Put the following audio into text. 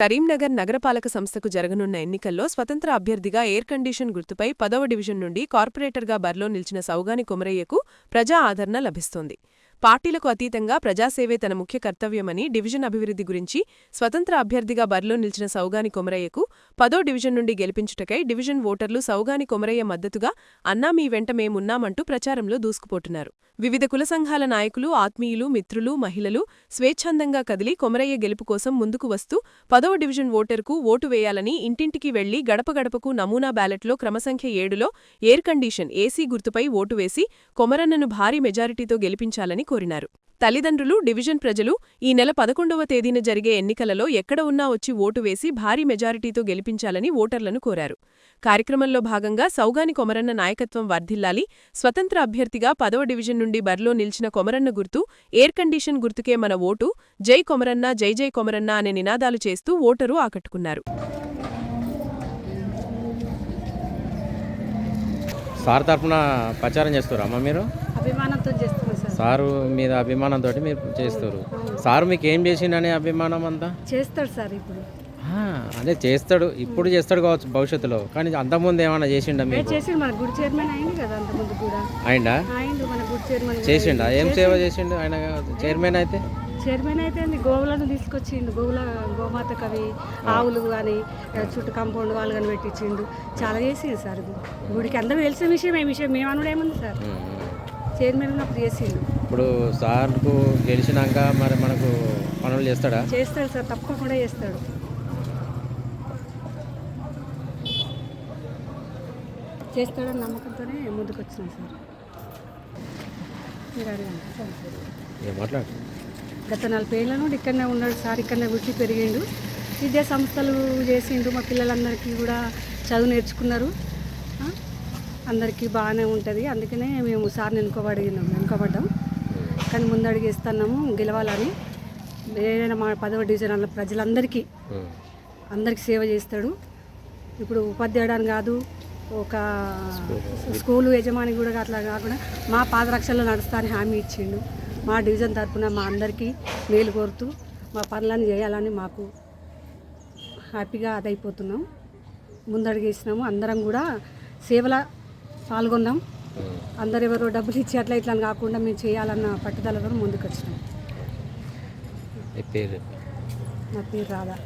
కరీంనగర్ నగరపాలక సంస్థకు జరగనున్న ఎన్నికల్లో స్వతంత్ర అభ్యర్థిగా ఎయిర్ కండిషన్ గుర్తుపై పదవ డివిజన్ నుండి కార్పొరేటర్గా బరిలో నిలిచిన సౌగాని కొమరయ్యకు ప్రజా ఆదరణ లభిస్తోంది. పార్టీలకు అతీతంగా ప్రజాసేవే తన ముఖ్య కర్తవ్యమని డివిజన్ అభివృద్ధి గురించి స్వతంత్ర అభ్యర్థిగా బరిలో నిలిచిన సౌగాని కొమరయ్యకు పదో డివిజన్ నుండి గెలిపించుటకై డివిజన్ ఓటర్లు సౌగాని కొమరయ్య మద్దతుగా అన్నా మీ వెంట మేమున్నామంటూ ప్రచారంలో దూసుకుపోతున్నారు. వివిధ కుల సంఘాల నాయకులు ఆత్మీయులు మిత్రులు మహిళలు స్వేచ్ఛందంగా కదిలి కొమరయ్య గెలుపు కోసం ముందుకు వస్తూ పదవ డివిజన్ ఓటర్కు ఓటు వేయాలని ఇంటింటికి వెళ్ళి గడప గడపకు నమూనా బ్యాలెట్లో క్రమసంఖ్య ఏడులో ఎయిర్ కండిషన్ ఏసీ గుర్తుపై ఓటు వేసి కొమరన్నను భారీ మెజారిటీతో గెలిపించాలని కోరినారు. తల్లిదండ్రులు డివిజన్ ప్రజలు ఈ నెల పదకొండవ తేదీన జరిగే ఎన్నికలలో ఎక్కడ ఉన్నా వచ్చి ఓటు వేసి భారీ మెజారిటీతో గెలిపించాలని ఓటర్లను కోరారు. కార్యక్రమంలో భాగంగా సౌగాని కొమరన్న నాయకత్వం వర్ధిల్లాలి స్వతంత్ర అభ్యర్థిగా పదవ డివిజన్ నుండి బరిలో నిలిచిన కొమరన్న గుర్తు ఎయిర్ కండిషన్ గుర్తుకే మన ఓటు. జై కొమరన్న జై జై కొమరన్న అనే నినాదాలు చేస్తూ ఓటరు ఆకట్టుకున్నారు. సార్ తరఫున ప్రచారం చేస్తారు అమ్మ మీరు? అభిమానంతో సార్. సారు మీద అభిమానంతో మీరు చేస్తారు. సారు మీకు ఏం చేసిండనే అభిమానం అంతా? చేస్తాడు సార్ ఇప్పుడు. ఆ, అదే చేస్తాడు. ఇప్పుడు చేస్తాడు కావచ్చు భవిష్యత్తులో. కానీ అంతకుముందు ఏమైనా చేసిండా చేసి మన గుడి చైర్మన్ అయింది కదా అంతకుముందు కూడా. అయిందా చైర్మన్. చేసిండా? ఏం సేవ చేసిండు. ఆయన చైర్మన్ అయితే? చైర్మన్ అయితే గోవులను తీసుకొచ్చిండు. గోవుల గోమాతకు అవి ఆవులు కానీ చుట్టూ కాంపౌండ్ వాళ్ళు కానీ పెట్టించిండు. చాలా చేసిండు సార్. గుడికి అందరూ తెలిసిన విషయం ఏ విషయం. మేము అనుడు ఏముంది సార్. చైర్మన్ ఉన్నప్పుడు చేసిండు. ఇప్పుడు సార్కు గెలిచినాక మరి మనకు పనులు చేస్తాడా? చేస్తాడు సార్ తప్పకుండా చేస్తాడు. చేస్తాడని నమ్మకంతోనే ముందుకు వచ్చినాం సార్ మీరు అడగండి సార్ ఏం మాట్లాడు గత నలభై ఏళ్ళ నుండి ఇక్కడనే ఉన్నాడు సార్ ఇక్కడనే పుట్టి పెరిగిండు. విద్యా సంస్థలు చేసిండు మా పిల్లలందరికీ కూడా చదువు నేర్చుకున్నారు? అందరికీ బాగానే ఉంటుంది. అందుకనే మేము సార్ని వెనుకబడినాం వెనుకబడ్డాం. కానీ ముందడుగు ఇస్తున్నాము గెలవాలని. ఏదైనా మా పదవ డివిజన్ ప్రజలందరికీ. అందరికి సేవ చేస్తాడు. ఇప్పుడు ఉపాధ్యాయుడు అని కాదు ఒక స్కూలు యజమాని. కూడా అట్లా కాకుండా మా పాదరక్షలో నడుస్తా అని హామీ ఇచ్చిండు. మా డివిజన్ తరపున మా అందరికీ మేలు కోరుతూ మా పనులను చేయాలని మాకు హ్యాపీగా అదైపోతున్నాం. ముందడుగేసినాము. అందరం కూడా సేవల పాల్గొన్నాం. అందరు ఎవరో డబ్బులు ఇచ్చి అట్లా ఇట్లా కాకుండా మేము చేయాలన్న పట్టుదలతో ముందుకు వచ్చినాం పేరు? నా పేరు రాధా.